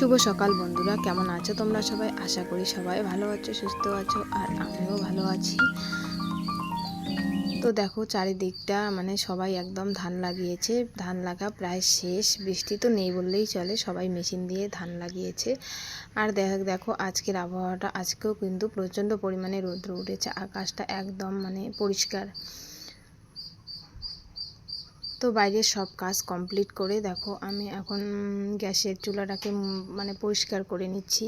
শুভ সকাল বন্ধুরা, কেমন আছো তোমরা সবাই? আশা করি সবাই ভালো আছো, সুস্থ আছো, আর আমিও ভালো আছি। তো দেখো, চারিদিকটা মানে সবাই একদম ধান লাগিয়েছে। ধান লাগা প্রায় শেষ, বৃষ্টি তো নেই বললেই চলে, সবাই মেশিন দিয়ে ধান লাগিয়েছে। আর দেখ, দেখো, আজকের আবহাওয়াটা, আজকেও কিন্তু প্রচণ্ড পরিমাণে রৌদ্র উঠেছে, আকাশটা একদম মানে পরিষ্কার। তো বাইরের সব কাজ কমপ্লিট করে দেখো, আমি এখন গ্যাসের চুলাটাকে মানে পরিষ্কার করে নিচ্ছি।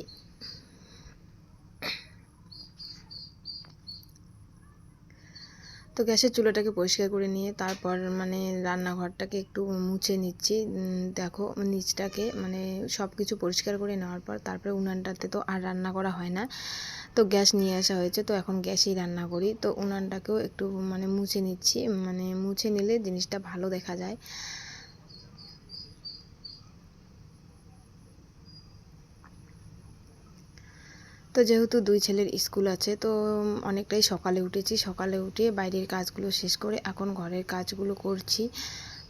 তো গ্যাসের চুলাটাকে পরিষ্কার করে নিয়ে তারপর মানে রান্নাঘরটাকে একটু মুছে নিচ্ছি। দেখো, নিচটাকে মানে সব কিছু পরিষ্কার করে নেওয়ার পর তারপরে উনানটাতে তো আর রান্না করা হয় না। তো গ্যাস নিয়ে আসা হয়েছে, তো এখন গ্যাসেই রান্না করি। তো উনানটাকেও একটু মানে মুছে নিচ্ছি মানে মুছে নিলে জিনিসটা ভালো দেখা যায়। তো যেহেতু দুই ছেলের স্কুল আছে, তো অনেকটাই সকালে উঠেছি। সকালে উঠে বাইরের কাজগুলো শেষ করে এখন ঘরের কাজগুলো করছি।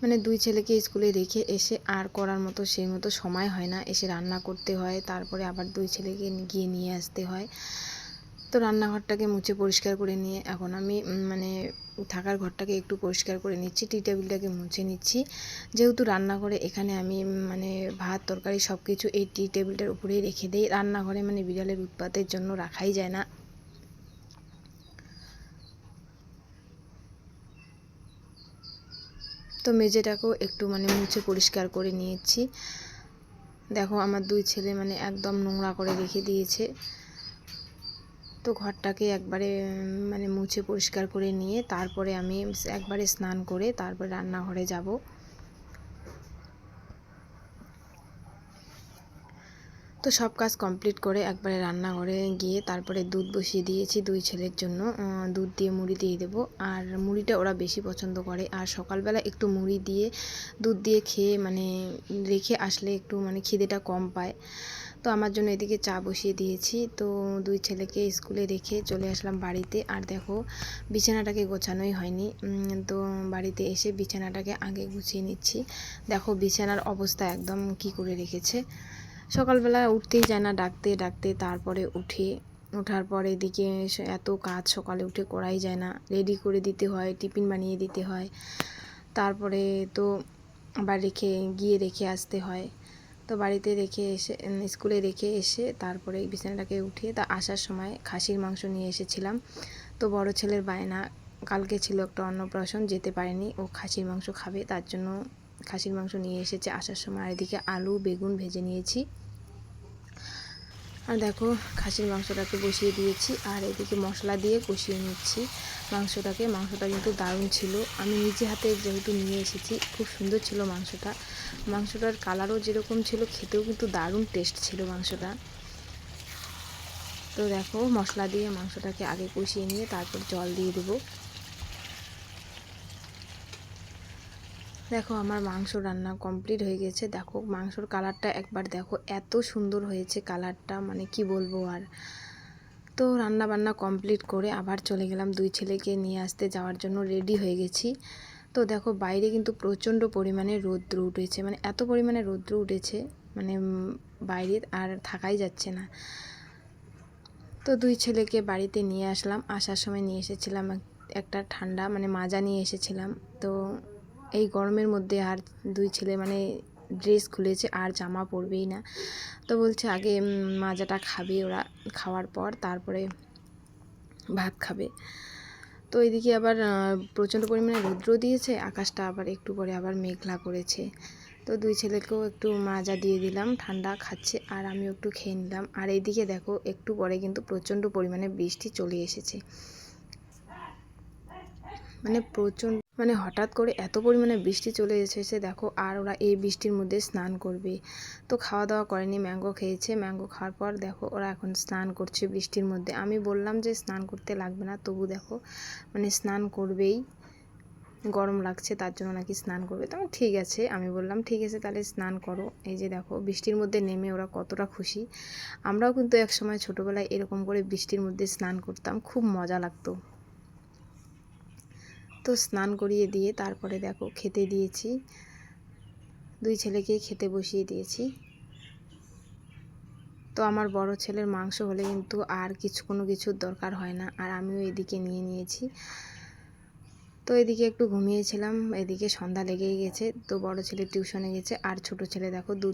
মানে দুই ছেলেকে স্কুলে রেখে এসে আর করার মতো সেই মতো সময় হয় না। এসে রান্না করতে হয়, তারপরে আবার দুই ছেলেকে গিয়ে নিয়ে আসতে হয়। তো রান্নাঘরটাকে মুছে পরিষ্কার করে নিয়ে এখন আমি মানে থাকার ঘরটাকে একটু পরিষ্কার করে নিচ্ছি, টি টেবিলটাকে মুছে নিচ্ছি। যেহেতু রান্নাঘরে এখানে আমি মানে ভাত, তরকারি সব কিছু এই টি টেবিলটার উপরেই রেখে দিই। রান্নাঘরে মানে বিড়ালের উৎপাতের জন্য রাখাই যায় না। তো মেঝেটাকেও একটু মানে মুছে পরিষ্কার করে নিয়েছি। দেখো আমার দুই ছেলে মানে একদম নোংরা করে রেখে দিয়েছে। তো ঘরটাকে একবারে মানে মুছে পরিষ্কার করে নিয়ে তারপরে আমি একবারে স্নান করে তারপরে রান্নাঘরে যাব। তো সব কাজ কমপ্লিট করে একবারে রান্নাঘরে গিয়ে তারপরে দুধ বসিয়ে দিয়েছি দুই ছেলের জন্য। দুধ দিয়ে মুড়ি দিয়ে দেবো। আর মুড়িটা ওরা বেশি পছন্দ করে। আর সকালবেলা একটু মুড়ি দিয়ে দুধ দিয়ে খেয়ে মানে রেখে আসলে একটু মানে খিদেটা কম পায়। তো আমার জন্য এদিকে চা বসিয়ে দিয়েছি। তো দুই ছেলেকে স্কুলে রেখে চলে আসলাম বাড়িতে। আর দেখো, বিছানাটাকে গোছানোই হয়নি। তো বাড়িতে এসে বিছানাটাকে আগে গুছিয়ে নিচ্ছি। দেখো, বিছানার অবস্থা একদম কি করে রেখেছে। সকালবেলা উঠতেই যায় না, ডাকতে ডাকতে তারপরে উঠে। ওঠার পরে এদিকে এত কাজ, সকালে উঠে করাই যায় না। রেডি করে দিতে হয়, টিফিন বানিয়ে দিতে হয়। তারপরে তো আবার রেখে, গিয়ে রেখে আসতে হয়। তো বাড়িতে রেখে এসে স্কুলে রেখে এসে তারপরে বিছানাটাকে উঠিয়ে তা আসার সময় খাসির মাংস নিয়ে এসেছিলাম। তো বড় ছেলের বায়না, কালকে ছিল একটা অন্নপ্রাশন, যেতে পারেনি। ও খাসির মাংস খাবে, তার জন্য খাসির মাংস নিয়ে এসেছে আসার সময়। আর এদিকে আলু, বেগুন ভেজে নিয়েছি। আর দেখো, খাসির মাংসটাকে বসিয়ে দিয়েছি। আর এদিকে মশলা দিয়ে কষিয়ে নিচ্ছি। মাংসটাকে, মাংসটা কিন্তু দারুণ ছিল। আমি নিজে হাতে যেহেতু নিয়ে এসেছি, খুব সুন্দর ছিল মাংসটা। মাংসটার কালারও যেরকম ছিল, খেতেও কিন্তু দারুণ টেস্ট ছিল মাংসটা। তো দেখো, মশলা দিয়ে মাংসটাকে আগে কষিয়ে নিয়ে তারপর জল দিয়ে দেবো। দেখো, আমার মাংস রান্না কমপ্লিট হয়ে গেছে। দেখো, মাংসর কালারটা একবার দেখো, এত সুন্দর হয়েছে কালারটা মানে কি বলব আর। তো রান্না বান্না কমপ্লিট করে আবার চলে গেলাম দুই ছেলেকে নিয়ে আসতে, যাওয়ার জন্য রেডি হয়ে গেছি। তো দেখো, বাইরে কিন্তু প্রচণ্ড পরিমাণে রৌদ্র উঠেছে মানে এত পরিমাণে রৌদ্র উঠেছে মানে বাইরে আর থাকাই যাচ্ছে না। তো দুই ছেলেকে বাড়িতে নিয়ে আসলাম, আসার সময় নিয়ে এসেছিলাম একটা ঠান্ডা মানে মাজা নিয়ে এসেছিলাম। তো এই গরমের মধ্যে আর দুই ছেলে মানে ড্রেস খুলেছে, আর জামা পরবেই না। তো বলছে আগে মাজাটা খাবে ওরা খাওয়ার পর, তারপরে ভাত খাবে। তো এদিকে আবার প্রচণ্ড পরিমাণে রৌদ্র দিয়েছে, আকাশটা আবার একটু পরে আবার মেঘলা করেছে। তো দুই ছেলেকেও একটু মাজা দিয়ে দিলাম, ঠান্ডা খাচ্ছে, আর আমিও একটু খেয়ে নিলাম। আর এইদিকে দেখো, একটু পরে কিন্তু প্রচণ্ড পরিমাণে বৃষ্টি চলে এসেছে। মানে প্রচণ্ড মানে হঠাৎ করে এত পরিমাণে বৃষ্টি চলে এসেছে, দেখো, আর ওরা এই বৃষ্টির মধ্যে স্নান করবে। তো খাওয়া দাওয়া করেনি, ম্যাঙ্গো খেয়েছে। ম্যাঙ্গো খাওয়ার পর, দেখো, ওরা এখন স্নান করছে বৃষ্টির মধ্যে। আমি বললাম যে, স্নান করতে লাগবে না, তবু দেখো মানে স্নান করবেই। গরম লাগছে, তার জন্য নাকি স্নান করবে। তো ঠিক আছে। আমি বললাম, ঠিক আছে, তাহলে স্নান করো। এই যে দেখো, বৃষ্টির মধ্যে নেমে ওরা কতটা খুশি। আমরাও কিন্তু এক সময় ছোটোবেলায় এরকম করে বৃষ্টির মধ্যে স্নান করতাম, খুব মজা লাগতো। তো স্নান করিয়ে দিয়ে তারপরে দেখো খেতে দিয়েছি। দুই ছেলেকে খেতে বসিয়ে দিয়েছি। তো আমার বড় ছেলের মাংস হলে কিন্তু আর কিছু, কোনো কিছুর দরকার হয় না। আর আমিও এদিকে নিয়ে নিয়েছি। তো এদিকে একটু ঘুমিয়েছিলাম, এদিকে সন্ধ্যা লেগেই গেছে। তো বড় ছেলে টিউশনে গেছে, আর ছোট ছেলে দেখো দুধ